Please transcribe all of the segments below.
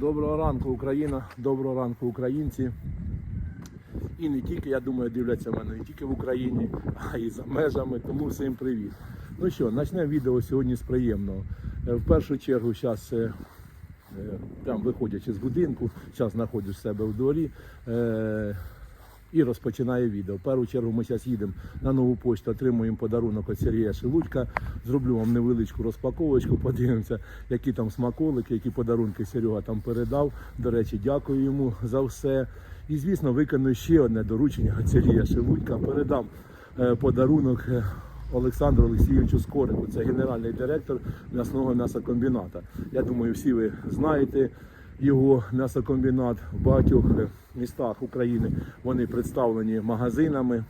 Доброго ранку, Україна, доброго ранку, українці. І не тільки, я думаю, дивляться мене не тільки в Україні, а й за межами. Тому всім привіт. Ну що, почнемо відео сьогодні з приємного. Е, В першу чергу, зараз, прям виходячи з будинку, зараз знаходжусь в себе в дворі. І розпочинає відео. В першу чергу ми зараз їдемо на нову почту, отримуємо подарунок від Сергія Шелудька. Зроблю вам невеличку розпаковочку, подивимося, які там смаколики, які подарунки Серега там передав. До речі, дякую йому за все. І, звісно, виконую ще одне доручення від Сергія Шелудька. Передам е, подарунок. е, Олександру Олексійовичу Скорику, це генеральний директор м'ясного м'ясокомбіната. Я думаю, всі ви знаєте його м'ясокомбінат в багатьох містах України. Вони представлені магазинами.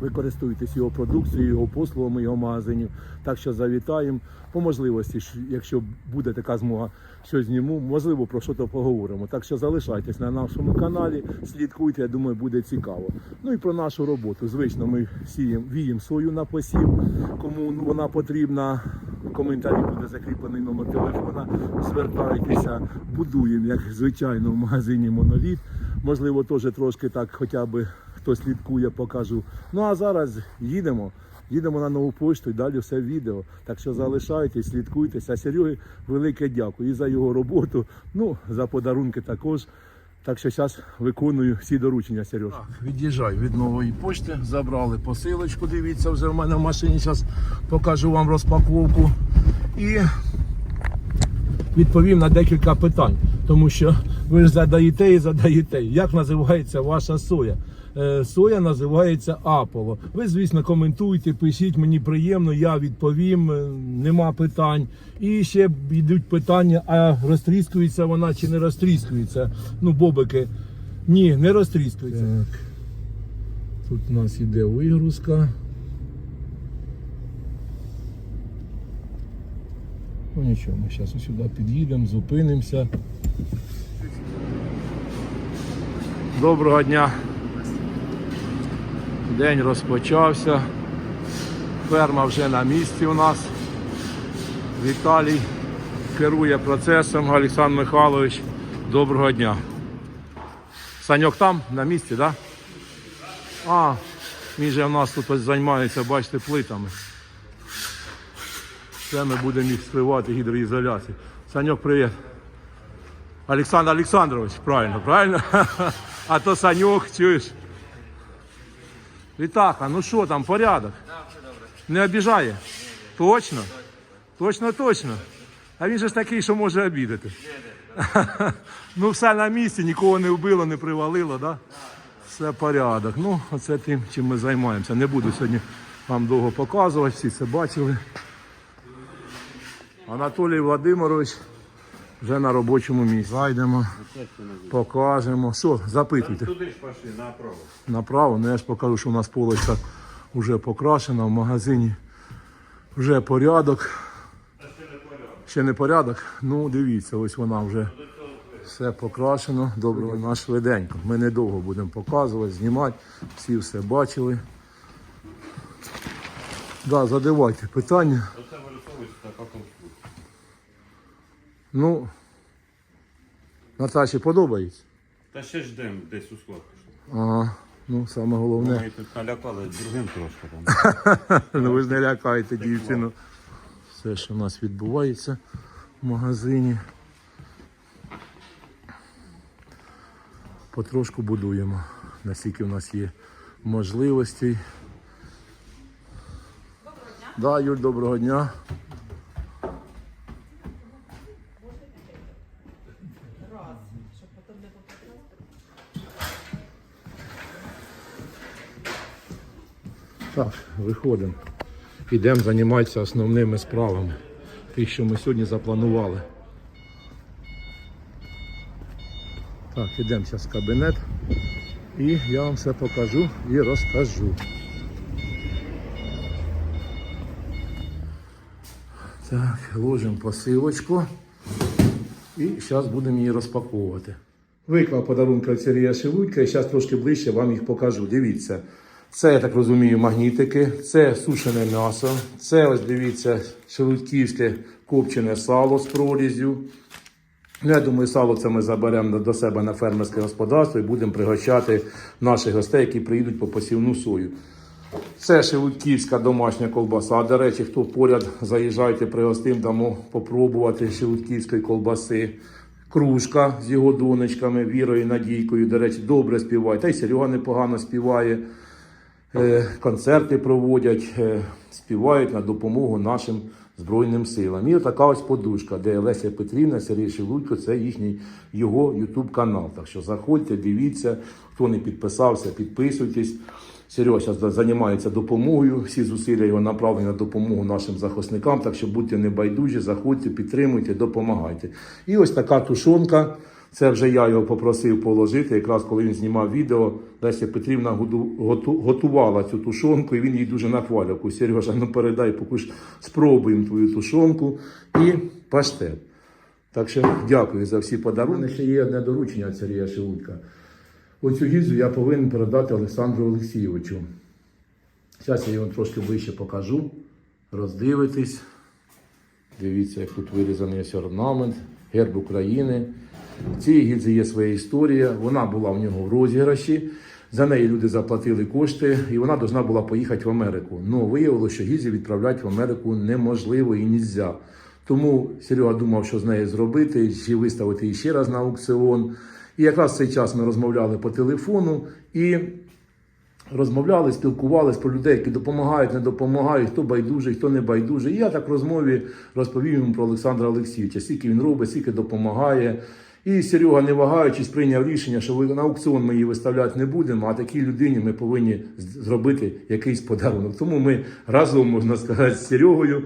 Ви користуєтесь його продукцією, його послугами, його магазинів. Так що завітаємо. По можливості, якщо буде така змога, щось зніму, можливо, про що то поговоримо. Так що залишайтесь на нашому каналі, слідкуйте, я думаю, буде цікаво. Ну і про нашу роботу. Звично, ми сіємо, віємо сою на посів, кому вона потрібна. В коментарі буде закріплений номер телефона. Звертайтеся, будуємо, як звичайно, в магазині Моноліт. Можливо, теж трошки так, хоча б хто слідкує, покажу. Ну а зараз їдемо. Їдемо на нову пошту і далі все відео. Так що залишайтесь, слідкуйтесь. А Сереги велике дякую і за його роботу, ну за подарунки також. Так що зараз виконую всі доручення, Сереж. Від'їжджаю від нової пошти, забрали посилочку. Дивіться, вже в мене в машині. Зараз покажу вам розпаковку. І відповім на декілька питань, тому що ви ж задаєте і задаєте, як називається ваша соя. Е, Соя називається Аполо. Ви, звісно, коментуйте, пишіть, мені приємно, я відповім, е, нема питань. І ще йдуть питання, а розтріскується вона чи не розтріскується. Ну, бобики. Ні, не розтріскується. Так. Тут у нас іде вигрузка. Ну нічого, ми зараз сюди під'їдемо, зупинимося. Доброго дня. День розпочався. Ферма вже на місці у нас. Віталій керує процесом. Олександр Михайлович. Доброго дня. Саньок там, на місці, так? Да? А, він же у нас тут займається, бачите, плитами. Це ми будемо їх скривати гідроізоляцією. Саньок, привіт. Олександр Олександрович, правильно, правильно? А то Саньок, чуєш? Вітаха, ну що там, порядок? Не обіжає? Точно? Точно, точно. А він же ж такий, що може обідати. Ну, все на місці, нікого не вбило, не привалило, да? Все порядок. Ну, оце тим, чим ми займаємося. Не буду сьогодні вам довго показувати, всі це бачили. Анатолій Владимирович вже на робочому місці. Зайдемо, покажемо. Що, запитуйте. Туди ж пошли, направо. Направо, ну я ж покажу, що у нас полочка вже покрашена в магазині. Вже порядок. Ще не порядок. Ну, дивіться, ось вона вже все покрашено. Добре, на швиденько. Ми недовго будемо показувати, знімати. Всі все бачили. Да, задавайте питання. Оце вирисовується така конструкція. Ну, Наташі подобається. Та ще ждемо десь у склад пішов. Ага, ну саме головне. Ми тут налякали другим трошки там. Ну ви ж не лякайте дівчину. Все, що у нас відбувається в магазині. Потрошку будуємо, наскільки в нас є можливостей. Доброго Да, Юль, доброго дня. Так, виходимо. Йдемо займатися основними справами. Тих, що ми сьогодні запланували. Так, йдемо зараз в кабінет і я вам все покажу і розкажу. Так, ложимо посилочку і зараз будемо її розпаковувати. Виклав подарунки від Сергія Шелудька і зараз трошки ближче вам їх покажу. Дивіться. Це, я так розумію, магнітики, це сушене м'ясо, це ось дивіться, шелудьківське копчене сало з прорізю. Ну, я думаю, сало це ми заберемо до себе на фермерське господарство і будемо пригощати наших гостей, які приїдуть по посівну сою. Це шелудьківська домашня ковбаса. До речі, хто поряд заїжджайте, пригостим, дамо попробувати шелудьківської ковбаси. Кружка з його донечками, Вірою Надійкою. До речі, добре співає. Та й Серега непогано співає. Е, Концерти проводять, е, співають на допомогу нашим Збройним силам. І така ось подушка, де Леся Петрівна, Сергій Шелудько, це їхній його Ютуб канал. Так що заходьте, дивіться, хто не підписався, підписуйтесь. Серега займається допомогою. Всі зусилля його направлені на допомогу нашим захисникам. Так що будьте небайдужі, заходьте, підтримуйте, допомагайте. І ось така тушонка. Це вже я його попросив положити. Якраз коли він знімав відео, Леся Петрівна готувала цю тушонку, і він її дуже нахвалював. Кажу, Сережа, ну передай, поки ж спробуємо твою тушонку і паштет. Так що дякую за всі подарунки. У мене ще є одне доручення від Сергія Шелудька. Оцю гільзу я повинен передати Олександру Олексійовичу. Зараз я його трошки ближче покажу. Роздивитись. Дивіться, як тут вирізаний ось орнамент, герб України. В цій гільзі є своя історія. Вона була в нього в розіграші. За неї люди заплатили кошти, і вона повинна була поїхати в Америку. Ну виявилося, що гільзі відправляти в Америку неможливо і нельзя. Тому Серега думав, що з нею зробити, чи виставити її ще раз на аукціон. І якраз в цей час ми розмовляли по телефону і розмовляли, спілкувалися про людей, які допомагають, не допомагають, хто байдужий, хто не байдужий. І я так в розмові розповів йому про Олександра Олексійовича, скільки він робить, скільки допомагає. І Серега, не вагаючись, прийняв рішення, що на аукціон ми її виставляти не будемо, а такій людині ми повинні зробити якийсь подарунок. Тому ми разом, можна сказати, з Серегою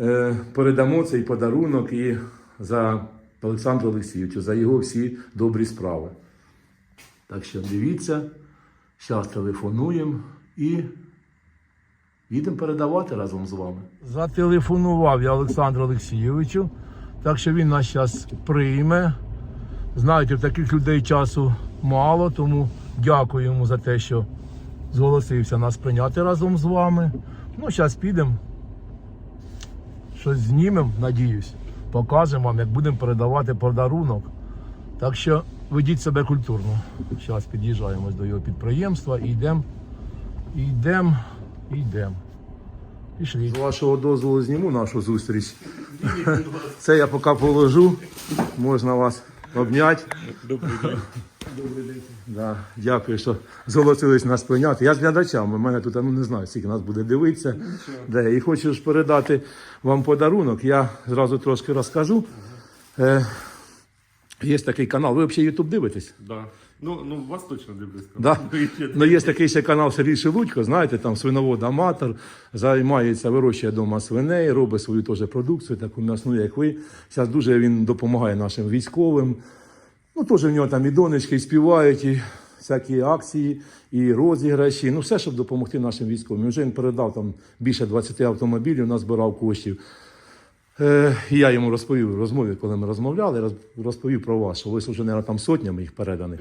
е, передамо цей подарунок і за Олександру Олексійовичу, за його всі добрі справи. Так що дивіться, зараз телефонуємо і їдемо передавати разом з вами. Зателефонував я Олександру Олексійовичу, так що він нас зараз прийме. Знаєте, таких людей часу мало, тому дякую йому за те, що зголосився нас прийняти разом з вами. Ну, зараз підемо, щось знімемо, надіюсь, покажемо вам, як будемо передавати подарунок. Так що ведіть себе культурно. Зараз під'їжджаємо до його підприємства і йдемо, йдемо, йдемо. Пішли. З вашого дозволу зніму нашу зустріч. Це я поки положу. Можна вас обняти. Добрий день. Да, дякую, що зголосились нас прийняти. Я з глядачами. У мене тут, ну не знаю, скільки нас буде дивитися. Де, і хочу ж передати вам подарунок. Я зразу трошки розкажу. Е, є такий канал. Ви взагалі Ютуб дивитесь? Да. Ну, ну, вас точно дивлюсь. Да? Ну, Ну, є такий ще канал Сергій Шелудько, знаєте, там свиновод аматор, займається, вирощує вдома свиней, робить свою теж продукцію, таку м'ясну, як ви. Зараз дуже він допомагає нашим військовим. Ну, теж в нього там і донечки, і співають, і всякі акції, і розіграші. Ну, все, щоб допомогти нашим військовим. Вже він передав там більше 20 автомобілів, назбирав коштів. Е, і я йому розповів в розмові, коли ми розмовляли, розповів про вас, що ви вже, мабуть, там сотнями їх переданих.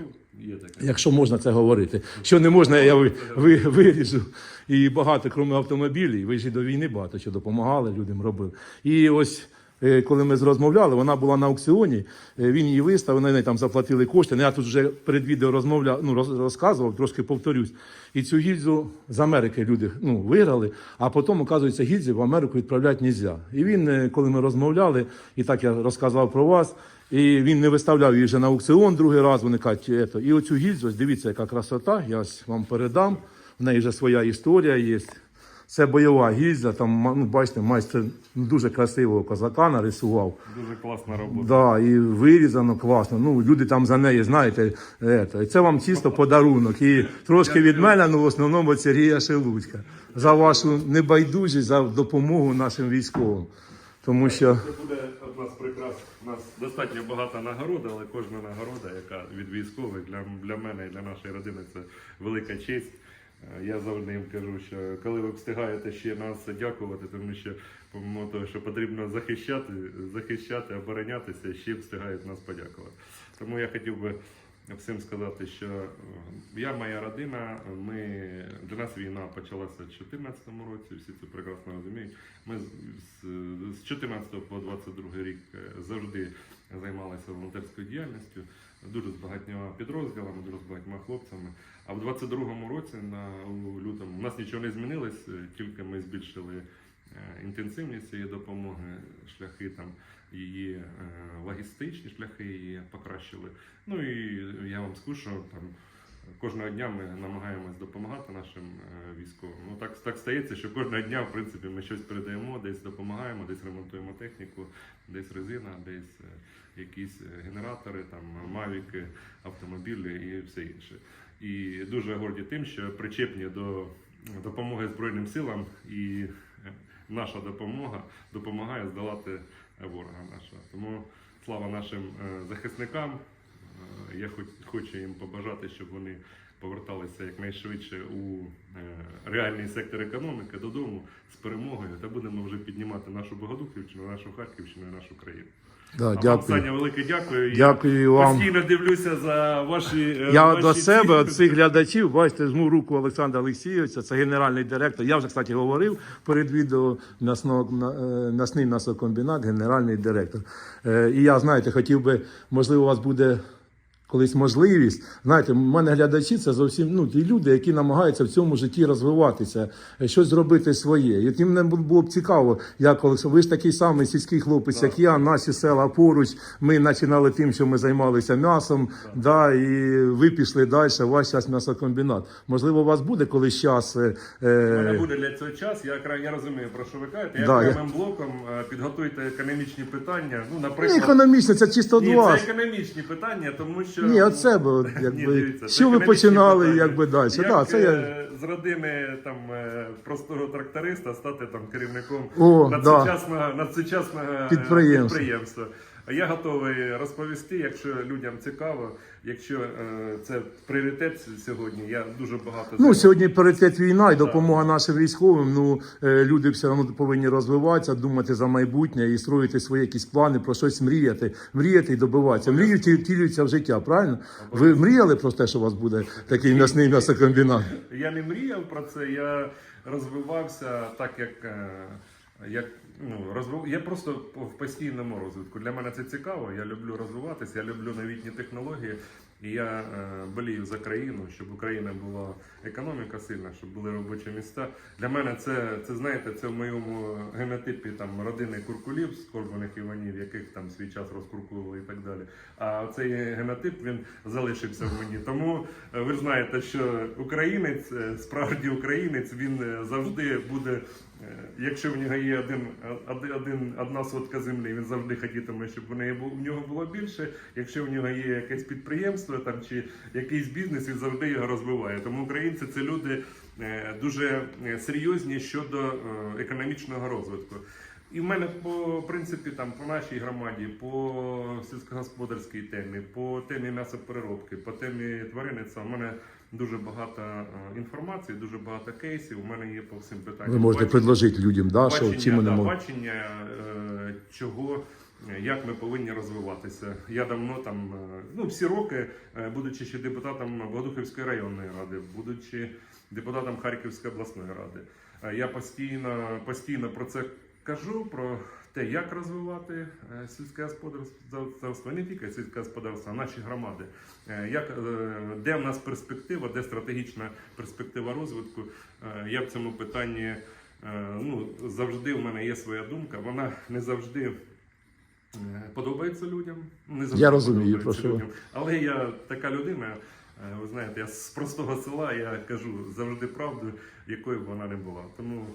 Якщо можна це говорити. Що не можна, я ви, ви, виріжу. І багато, крім автомобілів, ви ж і до війни багато що допомагали, людям робили. І ось. Е, Коли ми розмовляли, вона була на аукціоні, е, він її виставив, на неї там заплатили кошти. Ну, Я тут вже перед відео розмовляв, ну, роз- розказував, трошки повторюсь. І цю гільзу з Америки люди ну, виграли, а потім, оказується, гільзи в Америку відправляти не можна. І він, е, коли ми розмовляли, і так я розказав про вас, і він не виставляв її вже на аукціон другий раз. Вони кажуть, і оцю гільзу, дивіться, яка красота. Я вам передам. В неї вже своя історія є. Це бойова гільза. Там ну, бачите, майстер дуже красивого козака нарисував. Дуже класна робота. Да, і вирізано класно. Ну, люди там за неї, знаєте, і це вам чисто подарунок. І трошки від мене, ну в основному від Сергія Шелудька. За вашу небайдужість, за допомогу нашим військовим. Тому що Це буде одна з прикрас. У нас достатньо багата нагорода, але кожна нагорода, яка від військових для, для мене і для нашої родини, це велика честь. Е, Я завжди їм кажу, що коли ви встигаєте ще нас дякувати, тому що помимо того, що потрібно захищати, захищати, оборонятися, ще встигають нас подякувати. Тому я хотів би всім сказати, що е, я, моя родина, ми для нас війна почалася в 2014 році, всі це прекрасно розуміють. Ми з- з- з 14 по 22 рік е, завжди займалися волонтерською діяльністю, дуже з багатьма підрозділами, дуже з багатьма хлопцями. А в 22-му році, на лютому, у нас нічого не змінилось, е, тільки ми збільшили е, інтенсивність цієї допомоги, шляхи там її е, логістичні шляхи її покращили. Ну і я вам скажу, що там кожного дня ми намагаємось допомагати нашим е, військовим. Ну так, так стається, що кожного дня, в принципі, ми щось передаємо, десь допомагаємо, десь ремонтуємо техніку, десь резина, десь е, якісь е, генератори, там мавіки, автомобілі і все інше. І дуже горді тим, що причепні до допомоги Збройним силам і наша допомога допомагає здолати ворога нашого. Тому слава нашим захисникам. Е, Я хоч, хочу їм побажати, щоб вони поверталися якнайшвидше у е, реальний сектор економіки додому з перемогою та будемо вже піднімати нашу Богодухівщину, нашу Харківщину і нашу країну. Да, а вам, дякую. Саня, велике дякую. Я Дякую вам. Постійно дивлюся за ваші. е, Я ваші до себе, ці- цих глядачів, бачите, жму руку Олександра Олексійовича, це генеральний директор. Я вже, кстати, говорив перед відео м'ясного на- м'ясний м'ясокомбінат, генеральний директор. І я, знаєте, хотів би, можливо, у вас буде. Колись можливість, знаєте, в мене глядачі це зовсім ну ті люди, які намагаються в цьому житті розвиватися, е, щось зробити своє. І от мені було б цікаво, як Олекс- ви ж такий самий сільський хлопець, як я, наші села поруч. Ми починали тим, що ми займалися м'ясом, да, і ви пішли далі. Ваш час м'ясокомбінат. Можливо, у вас буде колись час. е, У мене е, буде для цього час. Я я розумію про що ви кажете. Я Да, я- блоком е, підготуйте економічні питання. Ну, наприклад, економічно, це чисто ні, до це економічні питання, тому що Ні, от себе, от, якби дивіться, що ви економічні починали, питання. якби далі. Як, Да, це я... е, з родини там е, простого тракториста стати там керівником О, надсучасного, надсучасного е, Підприємства. підприємства. Я готовий розповісти, якщо людям цікаво, якщо е, це пріоритет сьогодні. Я дуже багато Ну, сьогодні пріоритет війна і допомога нашим військовим. Ну, е, люди все одно повинні розвиватися, думати за майбутнє і строїти свої якісь плани, про щось мріяти, мріяти і добиватися. Мрії ті- втілюються в життя, правильно? Ви мріяли про те, що у вас буде такий м'ясний м'ясокомбінат? Я не мріяв про це, я розвивався так, як. е, як ну, розвив... Я просто в постійному розвитку. Для мене це цікаво. Я люблю розвиватися, я люблю новітні технології. І я е, болію за країну, щоб Україна була економіка сильна, щоб були робочі місця. Для мене це, це знаєте, це в моєму генотипі там родини куркулів, скорбаних Іванів, яких там свій час розкуркували і так далі. А цей генотип він залишився в мені. Тому е, ви ж знаєте, що українець, е, справді українець, він е, завжди буде. Е, Якщо в нього є один, один, одна сотка землі, він завжди хотітиме, щоб в неї в нього було більше. Якщо в нього є якесь підприємство там чи якийсь бізнес, він завжди його розвиває. Тому українці це люди е, дуже е, серйозні щодо економічного розвитку. І в мене по принципі там по нашій громаді, по сільськогосподарській темі, по темі м'ясопереробки, по темі тваринництва, в мене дуже багато е, інформації, дуже багато кейсів. У мене є по всім питанням. Ви можете предложити людям, да, що бачення, чим ми да, можемо. бачення е, чого. Як ми повинні розвиватися? Я давно там, е, ну всі роки, будучи ще депутатом Богодухівської районної ради, будучи депутатом Харківської обласної ради, я постійно, постійно про це кажу, про те, як розвивати е, сільське господарство, не тільки сільське господарство, а наші громади. Е, Як, е, де в нас перспектива, де стратегічна перспектива розвитку? Я в цьому питанні ну, завжди в мене є своя думка. Вона не завжди подобається людям. Не завжди Я розумію, подобається людям. Але я така людина. Ви знаєте, я з простого села я кажу завжди правду, якою б вона не була. Тому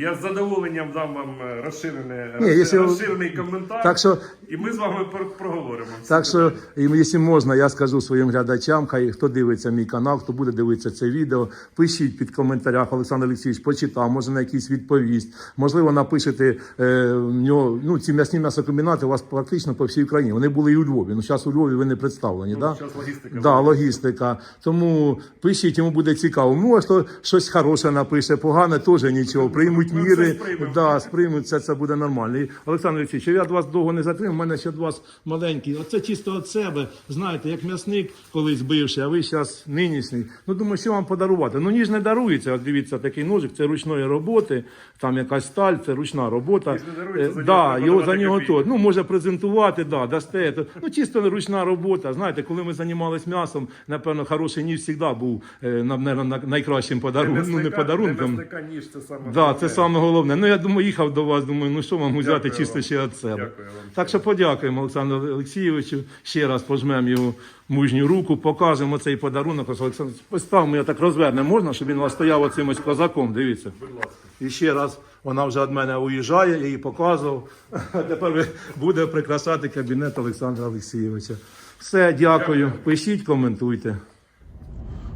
я з задоволенням дам вам е, розширене, Ні, якщо- розширений коментар, Так що і ми з вами про- проговоримо. Так що, питання. і якщо можна, я скажу своїм глядачам, хай хто дивиться мій канал, хто буде дивитися це відео, пишіть під коментарях Олександр Олексійович, почитав, може на якийсь відповість. Можливо, напишете е, в нього. Ну, ці м'ясні м'ясокомбінати у вас практично по всій Україні. Вони були і у Львові. Ну, зараз у Львові ви не представлені. Ну, да? зараз логістика Да, логістика. Тому пишіть, йому буде цікаво. Може, щось хороше напише, погане теж нічого. Приймуть Ми міри, сприймемо. да, сприймуть, це, буде нормально. І, Олександр Олексійович, я вас довго не затримав, у мене ще до вас маленький. Оце чисто від себе, знаєте, як м'ясник колись бивший, а ви зараз нинішній. Ну, думаю, що вам подарувати? Ну, ніж не дарується, от дивіться, такий ножик, це ручної роботи, там якась сталь, це ручна робота. Ніж не дарується, за Е, нього да, треба його за нього копійки. то. Ну, може презентувати, да, дасте. То, ну, чисто ручна робота. Знаєте, коли ми займалися м'ясом, напевно, хороший ніж завжди був е, на- наверно, найкращим подарунком. Ну, не Для подарунком. м'ясника ніж це саме Да, головне. це саме головне. Ну я думаю, їхав до вас. Думаю, ну що вам взяти Дякую чисто вам. ще від себе. Дякую вам. Так що подякуємо Олександру Олексійовичу. Ще раз пожмемо його мужню руку, покажемо цей подарунок. Ось Олександр, поставимо, я так розвернемо, можна, щоб він вас стояв оцим ось козаком. Дивіться. Будь ласка. І ще раз вона вже від мене уїжджає, я їй показував. А тепер буде прикрашати кабінет Олександра Олексійовича. Все, дякую. Пишіть, коментуйте.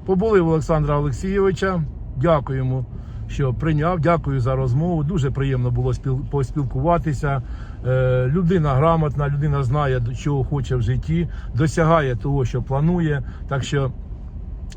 Побули в Олександра Олексійовича. Дякуємо, що прийняв. Дякую за розмову. Дуже приємно було спіл- поспілкуватися. Е, людина грамотна, людина знає, чого хоче в житті, досягає того, що планує. Так що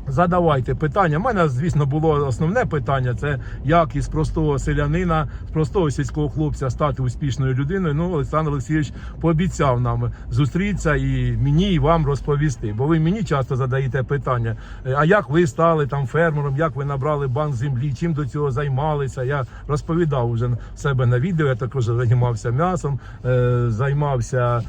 Задавайте питання. У мене, звісно, було основне питання: це як із простого селянина, з простого сільського хлопця стати успішною людиною. Ну, Олександр Олексійович пообіцяв нам зустрітися і мені, і вам розповісти. Бо ви мені часто задаєте питання: е, а як ви стали там фермером, як ви набрали банк землі, чим до цього займалися? Я розповідав вже себе на відео. Я також займався м'ясом, е, займався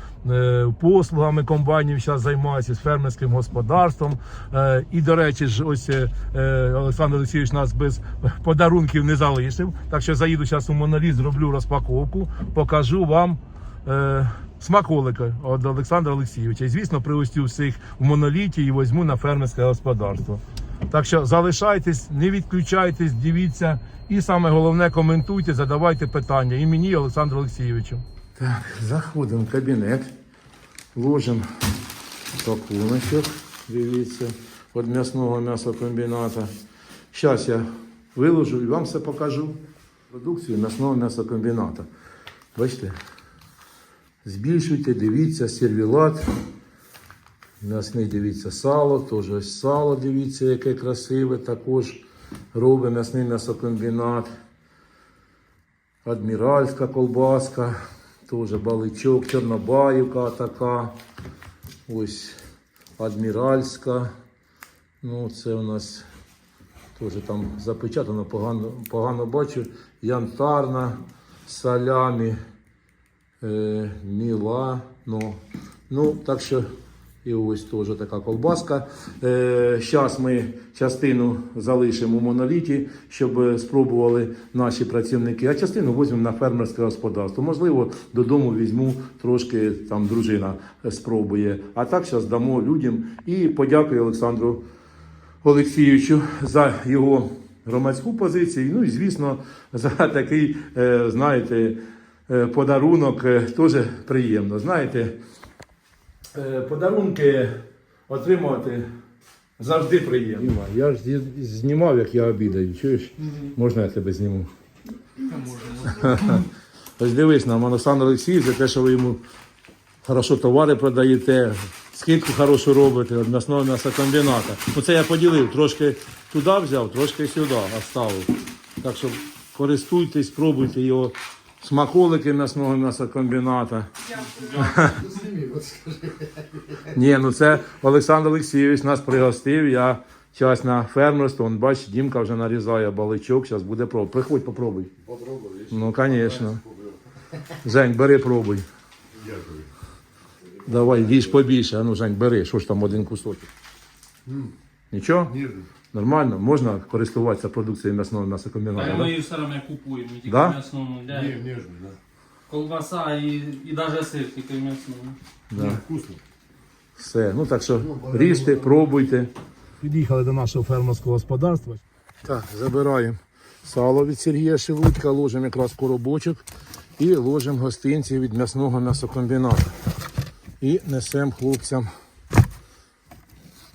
послугами комбайнів, зараз займаюся з фермерським господарством. Е, І, до речі, ось е, е, Олександр Олексійович нас без подарунків не залишив. Так що заїду зараз у моноліт, зроблю розпаковку, покажу вам. Е, Смаколики від Олександра Олексійовича. І, звісно, пригостю всіх в моноліті і візьму на фермерське господарство. Так що залишайтесь, не відключайтесь, дивіться. І саме головне коментуйте, задавайте питання. І мені, і Олександру Олексійовичу. Так, заходимо в кабінет, ложимо пакуночок, дивіться, від м'ясного м'ясокомбіната. Зараз я виложу і вам все покажу. Продукцію м'ясного м'ясокомбіната. Бачите? Збільшуйте, дивіться, сервілат. М'ясний, дивіться, сало, теж ось сало, дивіться, яке красиве, також робить м'ясний м'ясокомбінат. Адміральська колбаска, теж баличок, Чорнобаївка така. Ось адміральська. Ну, це у нас теж там запечатано, погано, погано бачу. Янтарна, салямі, е, Мілано. Ну, так що і ось теж така колбаска. Зараз ми частину залишимо у моноліті, щоб е, спробували наші працівники, а частину візьмемо на фермерське господарство. Можливо, додому візьму трошки там дружина е, спробує. А так зараз дамо людям і подякую Олександру Олексійовичу за його громадську позицію. Ну і звісно, за такий, е, знаєте, е, подарунок е, теж приємно. Знаєте, е, подарунки отримувати завжди приємно. Я ж зі- знімав, як я обідаю. Чуєш? Можна я тебе зніму? Ось дивись нам, Олександр Олексійович, за те, що ви йому хорошо товари продаєте, скидку хорошу робите від м'ясного м'ясокомбіната. Ну це я поділив, трошки туди взяв, трошки сюди оставив. Так що користуйтесь, пробуйте його смаколики м'ясного м'ясокомбіната. Ні, ну це Олександр Олексійович нас пригостив. Я час на фермерство. Он бач, Дімка вже нарізає баличок. Зараз буде пробувати. Приходь, попробуй. Попробуй. Ну, звісно. Жень, бери, пробуй. Дякую. Давай, їж побільше. А ну, Жень, бери, що ж там один кусочок. Нічого? Ніжно. Нормально? Можна користуватися продукцією м'ясного да? ми її все одно купуємо, тільки Да? м'ясному. Да. Ні, ніжно, да. Колбаса і, і навіть сир тільки в м'ясному. Да. Вкусно. Все. Ну так що ріжте, пробуйте. Під'їхали до нашого фермерського господарства. Так, забираємо сало від Сергія Шелудька, ложимо якраз коробочок і ложимо гостинці від м'ясного м'ясокомбіната. І несемо хлопцям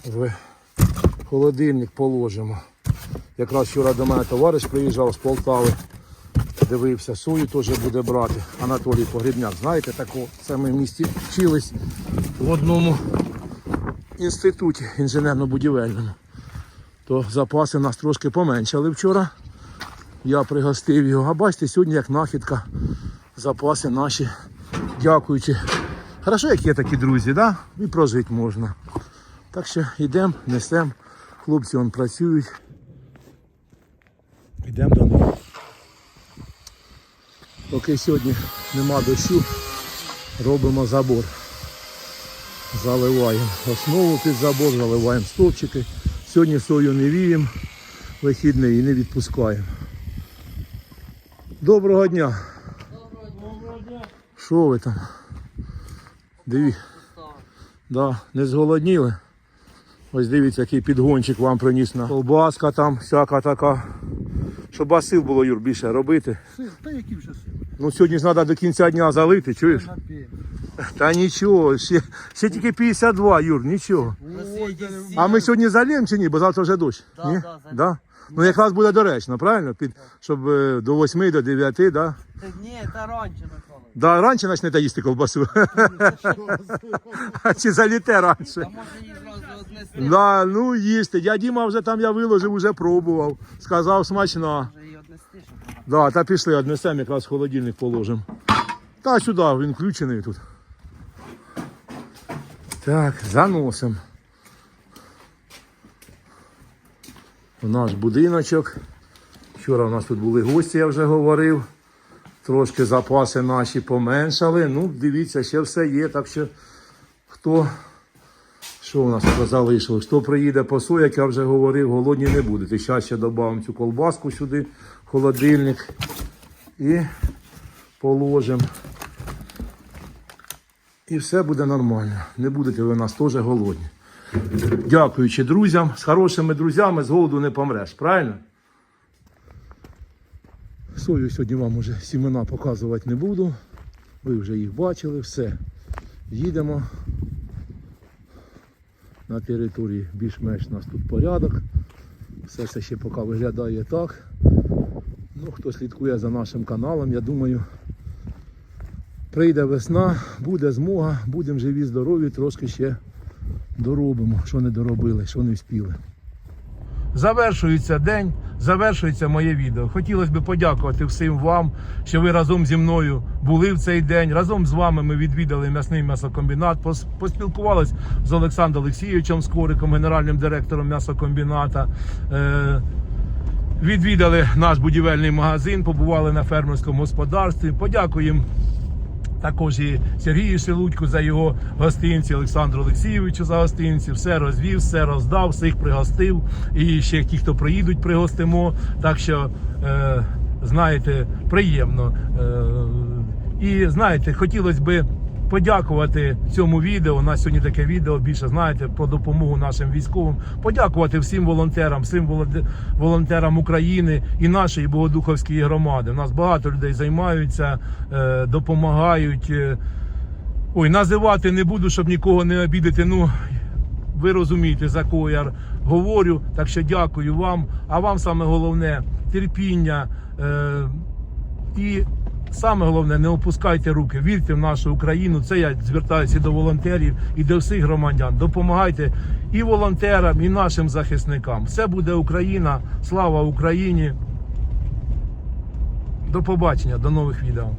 в холодильник положимо. Якраз вчора до мене товариш приїжджав з Полтави, дивився, сою теж буде брати. Анатолій Погрібняк, знаєте, такого. Це ми в місті вчились в одному інституті інженерно-будівельному. То запаси нас трошки поменшали вчора. Я пригостив його. А бачите, сьогодні як нахідка. Запаси наші. Дякуючи. Хорошо, як є такі друзі, да? І прожити можна. Так що йдемо, несемо. Хлопці вон працюють. Йдемо до них. Поки сьогодні нема дощу, робимо забор. Заливаємо основу під забор, заливаємо стовпчики. Сьогодні сою не віємо, вихідний і не відпускаємо. Доброго дня. Що ви там? Диві. Да, не зголодніли? Ось дивіться, який підгончик вам приніс на колбаска там, всяка така. Щоб вас сил було, Юр, більше робити. Сир, та який вже сир? Ну сьогодні ж треба до кінця дня залити, чуєш? Та нічого, ще, ще тільки 52, Юр, нічого. А ми сьогодні заліємо чи ні? Бо завтра вже дощ. Да, ні? да, да? Ну якраз буде доречно, правильно? Під, щоб е, до 8, до 9, да? Та ні, та раніше Михайло. Да, раніше почнете їсти ковбасу. А чи заліте раніше? Однести? Да, ну їсти. Я Діма вже там я виложив, вже пробував. Сказав смачна. Може її однести. Да, та пішли, однесемо, якраз в холодильник положимо. Та сюди, він включений тут. Так, заносимо. У наш будиночок. Вчора у нас тут були гості, я вже говорив. Трошки запаси наші поменшали. Ну, дивіться, ще все є. Так що хто. Що у нас тут залишилось? Хто приїде по як я вже говорив, голодні не будете. Зараз ще додамо цю колбаску сюди холодильник і положимо. І все буде нормально. Не будете ви у нас теж голодні. Дякуючи друзям, з хорошими друзями з голоду не помреш, правильно? Сою сьогодні вам уже сімена показувати не буду. Ви вже їх бачили, все. Їдемо. На території більш-менш у нас тут порядок. Все це ще поки виглядає так. Ну, хто слідкує за нашим каналом, я думаю, прийде весна, буде змога, будемо живі, здорові, трошки ще доробимо, що не доробили, що не вспіли. Завершується день, завершується моє відео. Хотілося б подякувати всім вам, що ви разом зі мною були в цей день. Разом з вами ми відвідали м'ясний м'ясокомбінат, пос- поспілкувались з Олександром Олексійовичем Скориком, генеральним директором м'ясокомбіната. Е, Відвідали наш будівельний магазин, побували на фермерському господарстві. Подякуємо також і Сергію Шелудьку за його гостинці, Олександру Олексійовичу за гостинці. Все розвів, все роздав, всіх пригостив. І ще ті, хто приїдуть, пригостимо. Так що, е, знаєте, приємно. Е, і знаєте, хотілося би подякувати цьому відео. У нас сьогодні таке відео більше знаєте про допомогу нашим військовим. Подякувати всім волонтерам, всім волонтерам України і нашої Богодуховської громади. У нас багато людей займаються, е, допомагають. Е, Ой, називати не буду, щоб нікого не обідати. Ну ви розумієте, за кого я говорю. Так що дякую вам. А вам саме головне терпіння. Е, і саме головне, не опускайте руки, вірте в нашу Україну. Це я звертаюся до волонтерів і до всіх громадян. Допомагайте і волонтерам, і нашим захисникам. Все буде Україна. Слава Україні. До побачення, до нових відео.